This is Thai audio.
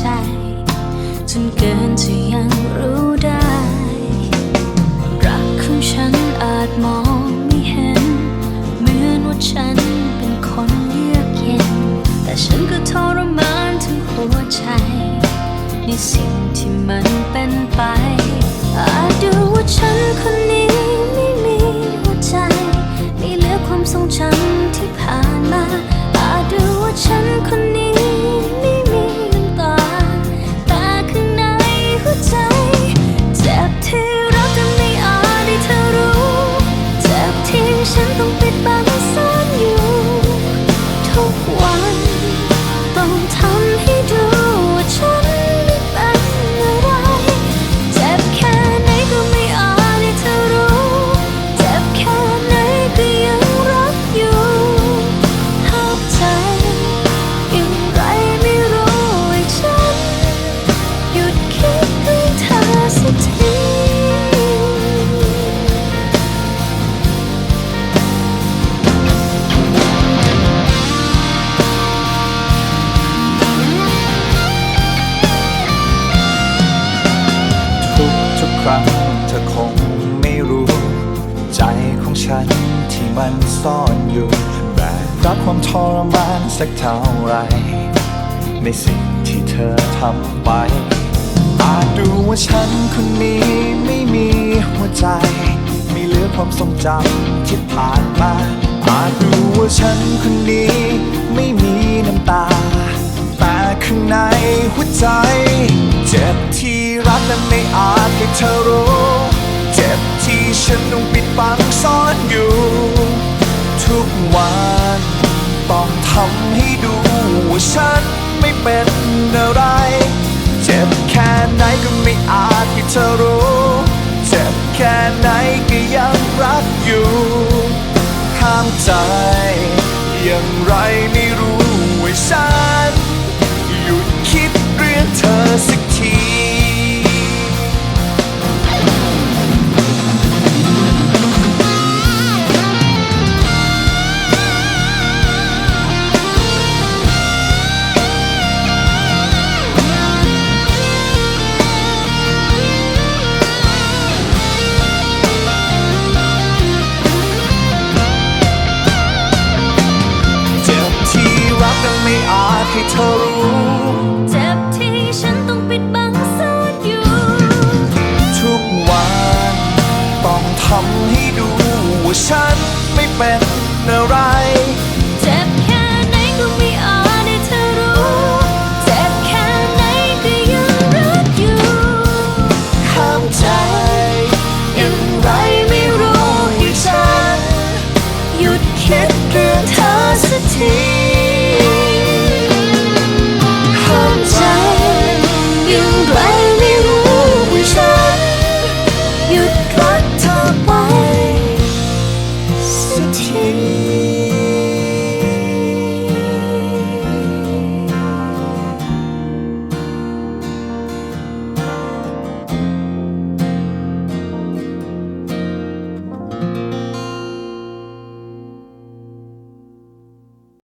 จจนเกินจะยังรู้ได้ รักของฉันอาจมองไม่เห็น เหมือนว่าฉันเป็นคนเยือกเย็น แต่ฉันก็ทรมานทั้งหัวใจ ในสิ่งที่มันเป็นไป อาจดูว่าฉันคน ครั้งเธอคงไม่รู้ ใจของฉันที่มันซ่อนอยู่แบกรับความทรมานสักเท่าไร ในสิ่งที่เธอทำไป อาจดูว่าฉันคนนี้ไม่มีหัวใจ ไม่เหลือความทรงจำที่ผ่านมา อาจดูว่าฉันคนนี้ไม่มีน้ำตา แต่ข้างในหัวใจ ที่ฉันต้องปิดบังซ่อนอยู่ ทุกวันต้องทำให้ดูว่าฉันไม่เป็นอะไร เจ็บแค่ไหนก็ไม่อาจให้เธอรู้ เจ็บแค่ไหนก็ยังรักอยู่ห้ามใจ อย่างไรไม่รู้ว่าฉันหยุดคิดเรื่องเธอสัก